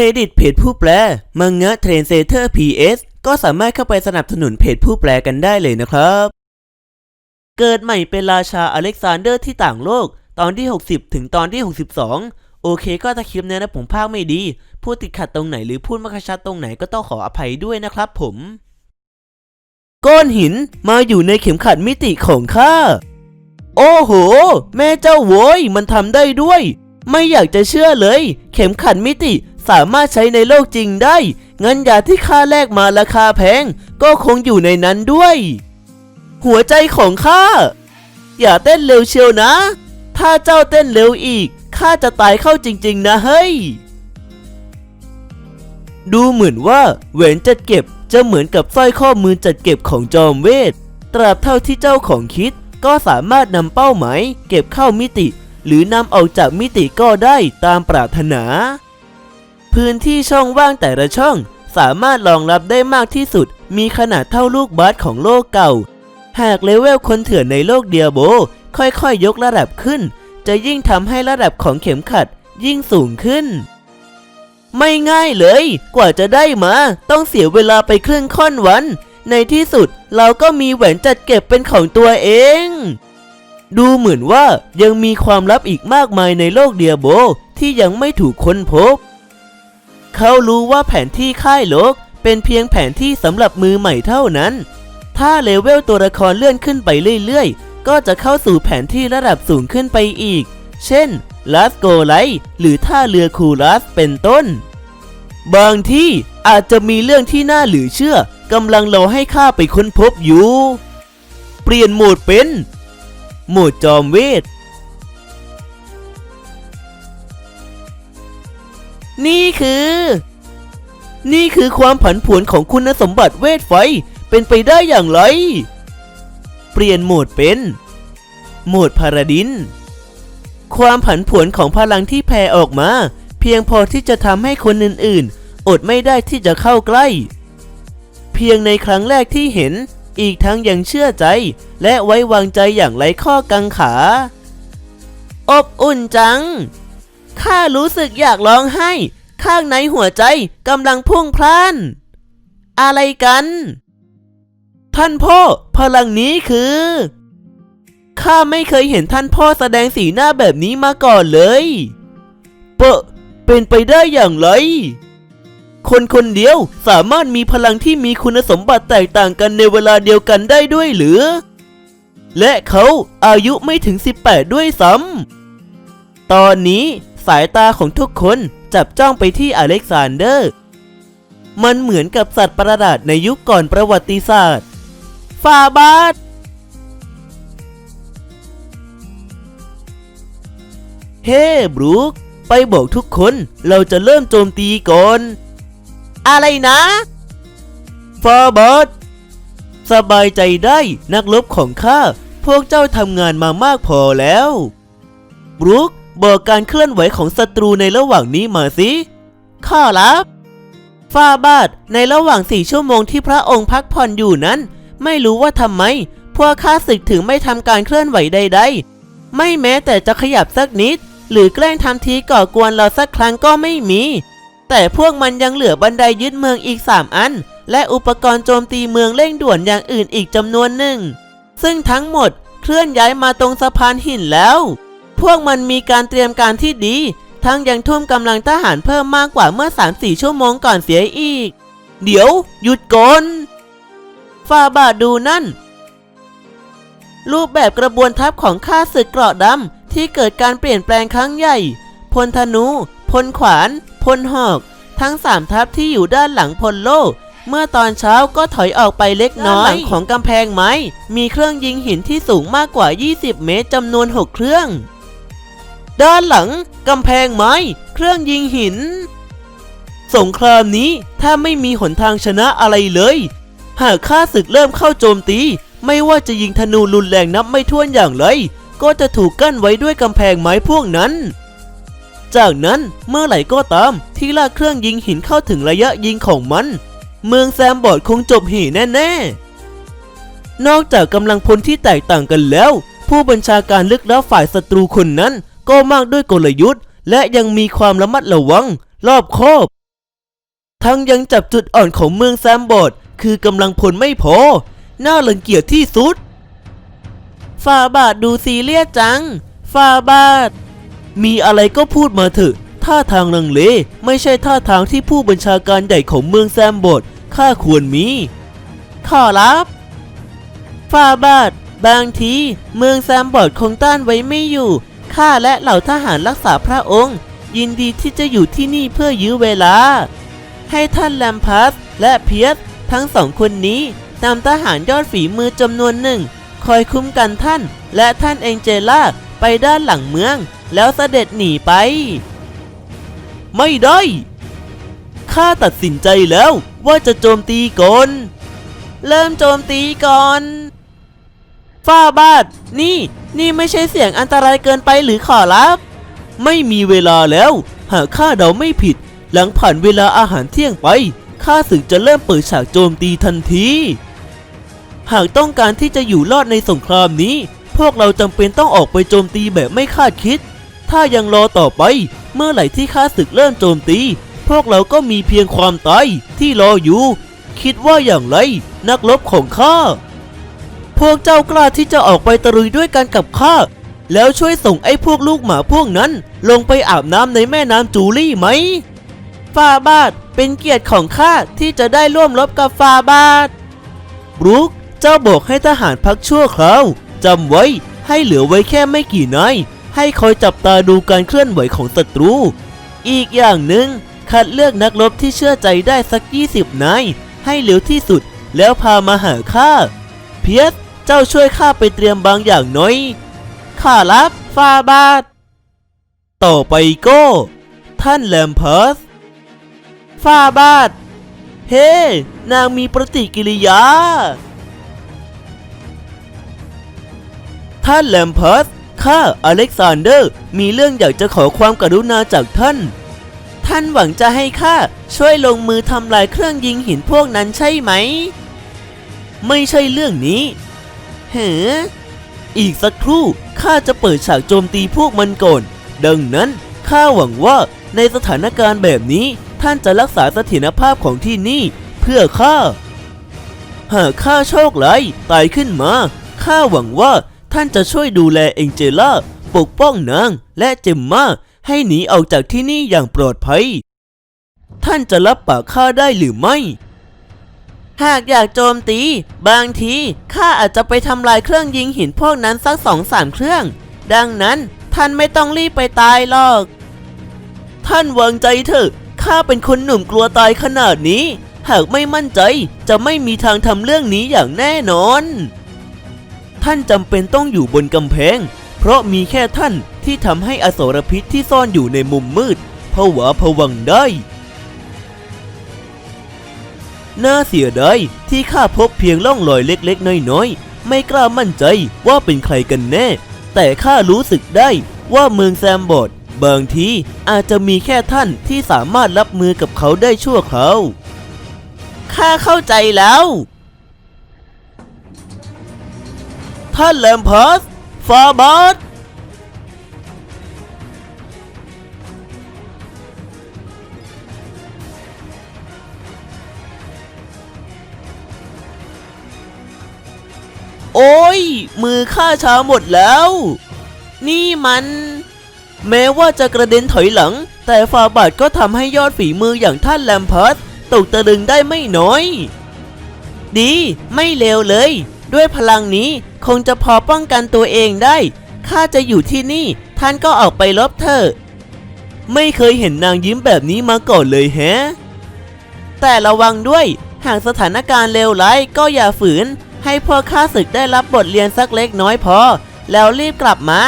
รดิตเพจผู้แปล มังงะเทรนเซเตอร์ PS ก็สามารถเข้าไปสนับสนุนเพจผู้แปลกันได้เลยนะครับ เกิดใหม่เป็นราชาอเล็กซานเดอร์ที่ต่างโลก ตอนที่ 60 ถึงตอนที่ 62 โอเคก็ถ้าคลิปเนี้ยนะผมพากไม่ดี พูดติดขัดตรงไหนหรือพูดไม่กชัดตรงไหนก็ต้องขออภัยด้วยนะครับผม ก้อนหินมาอยู่ในเข็มขัดมิติของข้า โอ้โห แม่เจ้าโว้ยมันทำได้ด้วยไม่อยากจะเชื่อเลย เข็มขัดมิติ สามารถใช้ในโลกจริงได้งั้นยาที่ข้าแลกมาราคาแพง ก็คงอยู่ในนั้นด้วย หัวใจของข้า อย่าเต้นเร็วเชียวนะ ถ้าเจ้าเต้นเร็วอีกข้าจะตายเข้าจริง ๆ นะเฮ้ย ดูเหมือนว่าแหวนจัดเก็บจะเหมือนกับสร้อยข้อมือจัดเก็บของจอมเวท ตราบเท่าที่เจ้าของคิดก็สามารถนำเป้าหมายเก็บเข้ามิติ หรือนำออกจากมิติก็ได้ตามปรารถนา พื้นที่ช่องว่างแต่ละช่อง สามารถรองรับได้มากที่สุด มีขนาดเท่าลูกบาสของโลกเก่า หากเลเวลคนเถื่อนในโลกเดียโบ ค่อยๆยกระดับขึ้น จะยิ่งทำให้ระดับของเข็มขัดยิ่งสูงขึ้น ไม่ง่ายเลย กว่าจะได้มา ต้องเสียเวลาไปครึ่งค่อนวัน ในที่สุดเราก็มีแหวนจัดเก็บเป็นของตัวเองดูเหมือนว่ายังมีความลับอีกมากมายในโลกเดียโบที่ยังไม่ถูกค้นพบ เขารู้ว่าแผนที่ค่ายโลก เป็นเพียงแผนที่สำหรับมือใหม่เท่านั้น ถ้าเลเวลตัวละครเลื่อนขึ้นไปเรื่อยๆ ก็จะเข้าสู่แผนที่ระดับสูงขึ้นไปอีก เช่นลาสโกไลหรือท่าเรือคูลัสเป็นต้น บางที่อาจจะมีเรื่องที่น่าหลือเชื่อกำลังรอให้ข้าไปค้นพบอยู่ เปลี่ยนโหมดเป็น โหมดจอมเวท นี่คือ นี่คือความผันผวนของคุณสมบัติเวทไฟเป็นไปได้อย่างไร เปลี่ยนโหมดเป็น โหมดพาราดิน ความผันผวนของพลังที่แผ่ออกมา เพียงพอที่จะทำให้คนอื่นๆ อดไม่ได้ที่จะเข้าใกล้ เพียงในครั้งแรกที่เห็นอีกทั้งยังเชื่อใจ และไว้วางใจอย่างไร้ข้อกังขา อบอุ่นจัง ข้ารู้สึกอยากร้องไห้ ข้างในหัวใจกำลังพุ่งพล่าน อะไรกัน ท่านพ่อ พลังนี้คือข้าไม่เคยเห็นท่านพ่อแสดงสีหน้าแบบนี้มาก่อนเลยเปะเป็นไปได้อย่างไร คนคนเดียวสามารถมีพลังที่มีคุณสมบัติแตกต่างกันในเวลาเดียวกันได้ด้วยหรือ และเขาอายุไม่ถึง 18 ด้วยซ้ำตอนนี้ สายตาของทุกคนจับจ้องไปที่อเล็กซานเดอร์ มันเหมือนกับสัตว์ประหลาดในยุคก่อนประวัติศาสตร์ ฟาบาสเฮ้บรูคไปบอกทุกคนเราจะเริ่มโจมตีก่อน อะไรนะฟาบาสสบายใจได้นักรบของข้า พวกเจ้าทำงานมามากพอแล้วบรูค บอกการเคลื่อนไหวของศัตรูในระหว่างนี้มาสิ ข้ารับฟาบาทในระหว่างสี่ชั่วโมงที่พระองค์พักผ่อนอยู่นั้น ไม่รู้ว่าทำไม พวกข้าศึกถึงไม่ทำการเคลื่อนไหวใด ๆ ไม่แม้แต่จะขยับสักนิด หรือแกล้งทำทีก่อกวนเราสักครั้งก็ไม่มี แต่พวกมันยังเหลือบันไดยึดเมืองอีก3อัน และอุปกรณ์โจมตีเมืองเร่งด่วนอย่างอื่นอีกจำนวนหนึ่ง ซึ่งทั้งหมดเคลื่อนย้ายมาตรงสะพานหินแล้ว พวกมันมีการเตรียมการที่ดี ทั้งยังทุ่มกำลังทหารเพิ่มมากกว่าเมื่อ 3-4 ชั่วโมงก่อนเสียอีก เดี๋ยว หยุดก่อนฟาบาทดูนั่น รูปแบบกระบวนทัพของข้าศึกเกราะดำที่เกิดการเปลี่ยนแปลงครั้งใหญ่ พลธนู พลขวาน พลหอก ทั้งสามทัพที่อยู่ด้านหลังพลโลเมื่อตอนเช้าก็ถอยออกไปเล็กน้อยของกำแพงไม้ มีเครื่องยิงหินที่สูงมากกว่า 20 เมตรจำนวน 6 เครื่อง ด้านหลังกำแพงไม้ เครื่องยิงหิน สงครามนี้ถ้าไม่มีหนทางชนะอะไรเลย หากข้าศึกเริ่มเข้าโจมตี ไม่ว่าจะยิงธนูรุนแรงนับไม่ถ้วนอย่างไร ก็จะถูกกั้นไว้ด้วยกำแพงไม้พวกนั้น จากนั้นเมื่อไหร่ก็ตามที่ลากเครื่องยิงหินเข้าถึงระยะยิงของมัน เมืองแซมบอร์ดคงจบหีแน่ๆ นอกจากกำลังพลที่แตกต่างกันแล้วผู้บัญชาการลึกลับฝ่ายศัตรูคนนั้น ก็มากด้วยกลยุทธ์ และยังมีความระมัดระวัง รอบคอบ ทั้งยังจับจุดอ่อนของเมืองแซมบอดคือกำลังพลไม่พอ น่ารังเกียจที่สุดฟาบาทดูซีเรียสจังฟาบาท มีอะไรก็พูดมาเถอะ ท่าทางลังเลไม่ใช่ท่าทางที่ผู้บัญชาการใหญ่ของเมืองแซมบอดข้าควรมี ขอรับฟาบาท บางที เมืองแซมบอดคงต้านไว้ไม่อยู่ ข้าและเหล่าทหารรักษาพระองค์ ยินดีที่จะอยู่ที่นี่เพื่อยื้อเวลา ให้ท่านแลมพัสและเพียสทั้งสองคนนี้นำทหารยอดฝีมือจำนวนหนึ่ง คอยคุ้มกันท่าน และท่านเองเจล่าไปด้านหลังเมือง แล้วเสด็จหนีไป ไม่ได้ข้าตัดสินใจแล้วว่าจะโจมตีก่อน เริ่มโจมตีก่อน ฝ้าบาทนี่ นี่ไม่ใช่เสียงอันตรายเกินไปหรือขอรับ ไม่มีเวลาแล้ว หากข้าเดาไม่ผิด หลังผ่านเวลาอาหารเที่ยงไปข้าศึกจะเริ่มเปิดฉากโจมตีทันที หากต้องการที่จะอยู่รอดในสงครามนี้ พวกเราจำเป็นต้องออกไปโจมตีแบบไม่คาดคิด ถ้ายังรอต่อไป เมื่อไหร่ที่ข้าศึกเริ่มโจมตี พวกเราก็มีเพียงความตายที่รออยู่ คิดว่าอย่างไร นักรบของข้า พวกเจ้ากล้าที่จะออกไปตะลุยด้วยกันกับข้า แล้วช่วยส่งไอ้พวกลูกหมาพวกนั้น ลงไปอาบน้ำในแม่น้ำจูลี่ไหม ฟาบาทเป็นเกียรติของข้าที่จะได้ร่วมรบกับฟาบาทบรูคเจ้าบอกให้ทหารพักชั่วคราวจำไว้ให้เหลือไว้แค่ไม่กี่นายให้คอยจับตาดูการเคลื่อนไหวของศัตรู อีกอย่างหนึ่งคัดเลือกนักรบที่เชื่อใจได้สัก 20 นาย ให้เร็วที่สุดแล้วพามาหาข้า เพียส เจ้าช่วยข้าไปเตรียมบางอย่างหน่อย ข้ารับฟาบาท ต่อไปก็ ท่านแลมเพิร์สฟาบาท เฮ้ นางมีปฏิกิริยา ท่านแลมเพิร์สข้าอเล็กซานเดอร์ มีเรื่องอยากจะขอความกรุณาจากท่าน ท่านหวังจะให้ข้าช่วยลงมือทำลายเครื่องยิงหินพวกนั้นใช่ไหม ไม่ใช่เรื่องนี้ เฮ้อีกสักครู่ข้าจะเปิดฉากโจมตีพวกมันก่อน ดังนั้นข้าหวังว่าในสถานการณ์แบบนี้ท่านจะรักษาเสถียรภาพของที่นี่ เพื่อข้า หากข้าโชคร้ายตายขึ้นมาข้าหวังว่าท่านจะช่วยดูแลเองเจล่าปกป้องนางและเจมมาให้หนีออกจากที่นี่อย่างปลอดภัย ท่านจะรับปากข้าได้หรือไม่ หากอยากโจมตี บางทีข้าอาจจะไปทำลายเครื่องยิงหินพวกนั้นสักสองสามเครื่อง ดังนั้นท่านไม่ต้องรีบไปตายหรอก ท่านวางใจเถอะข้าเป็นคนหนุ่มกลัวตายขนาดนี้ หากไม่มั่นใจจะไม่มีทางทำเรื่องนี้อย่างแน่นอน ท่านจำเป็นต้องอยู่บนกำแพง เพราะมีแค่ท่านที่ทำให้อสรพิษที่ซ่อนอยู่ในมุมมืดผวาผวังได้ น่าเสียดายที่ข้าพบเพียงร่องรอยเล็กๆ น้อยๆ ไม่กล้ามั่นใจว่าเป็นใครกันแน่ แต่ข้ารู้สึกได้ว่าเมืองแซมบอดบางทีอาจจะมีแค่ท่านที่สามารถรับมือกับเขาได้ชั่วคราวข้าเข้าใจแล้ว ท่านแลมพาสฟาบาส โอ้ย มือข้าช้าหมดแล้ว นี่มัน แม้ว่าจะกระเด็นถอยหลัง แต่ฟาบาทก็ทำให้ยอดฝีมืออย่างท่านแลมพัสตกตะลึงได้ไม่น้อย ดีไม่เลวเลย ด้วยพลังนี้คงจะพอป้องกันตัวเองได้ข้าจะอยู่ที่นี่ ท่านก็ออกไปลบเถอะไม่เคยเห็นนางยิ้มแบบนี้มาก่อนเลยแฮะแต่ระวังด้วย หากสถานการณ์เลวร้ายก็อย่าฝืน ให้พวกข้าศึกได้รับบทเรียนสักเล็กน้อยพอ แล้วรีบกลับมา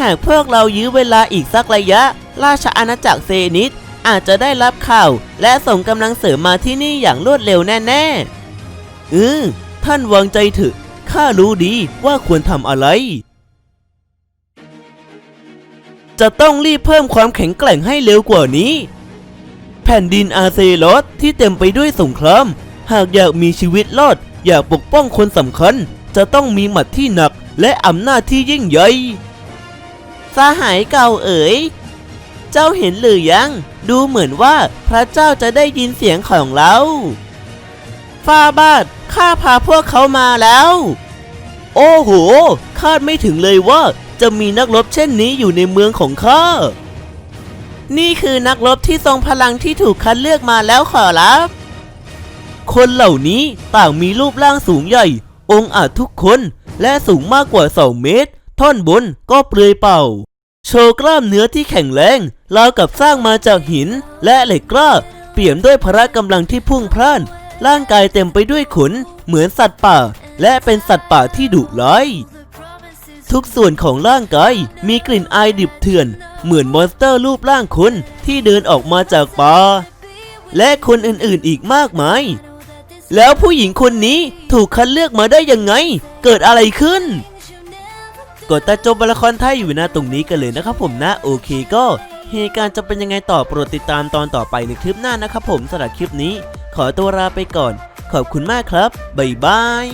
หากพวกเรายื้อเวลาอีกสักระยะ ราชอาณาจักรเซนิสอาจจะได้รับข่าว และส่งกำลังเสริมมาที่นี่อย่างรวดเร็วแน่ๆเออท่านวางใจเถอะข้ารู้ดีว่าควรทำอะไร จะต้องรีบเพิ่มความแข็งแกร่งให้เร็วกว่านี้ แผ่นดินอาเซลอสที่เต็มไปด้วยสงคราม หากอยากมีชีวิตรอด อยากปกป้องคนสำคัญ จะต้องมีหมัดที่หนักและอำนาจที่ยิ่งใหญ่สหายเก่าเอ๋ย เจ้าเห็นหรือยัง ดูเหมือนว่าพระเจ้าจะได้ยินเสียงของเราฟาบาทข้าพาพวกเขามาแล้ว โอ้โห คาดไม่ถึงเลยว่าจะมีนักรบเช่นนี้อยู่ในเมืองของข้า นี่คือนักรบที่ทรงพลังที่ถูกคัดเลือกมาแล้วขอรับ คนเหล่านี้ต่างมีรูปร่างสูงใหญ่ องค์อาจทุกคนและสูงมากกว่า2เมตร ท่อนบนก็เปลือยเป่า โชว์กล้ามเนื้อที่แข็งแรงราวกับสร้างมาจากหินและเหล็กกล้า เปี่ยมด้วยพละกำลังที่พุ่งพล่าน ร่างกายเต็มไปด้วยขน เหมือนสัตว์ป่า และเป็นสัตว์ป่าที่ดุร้ายทุกส่วนของร่างกายมีกลิ่นอายดิบเถื่อน เหมือนมอนสเตอร์รูปร่างคนที่เดินออกมาจากป่าและคนอื่นๆอีกมากมาย แล้วผู้หญิงคนนี้ถูกคัดเลือกมาได้ยังไง เกิดอะไรขึ้น กดตาจบบละครไทยอยู่หน้าตรงนี้กันเลยนะครับผมนะ โอเคก็เหตุการณ์จะเป็นยังไงต่อโปรดติดตามตอนต่อไปในคลิปหน้านะครับผมสำหรับคลิปนี้ ขอตัวลาไปก่อน ขอบคุณมากครับ บ๊ายบาย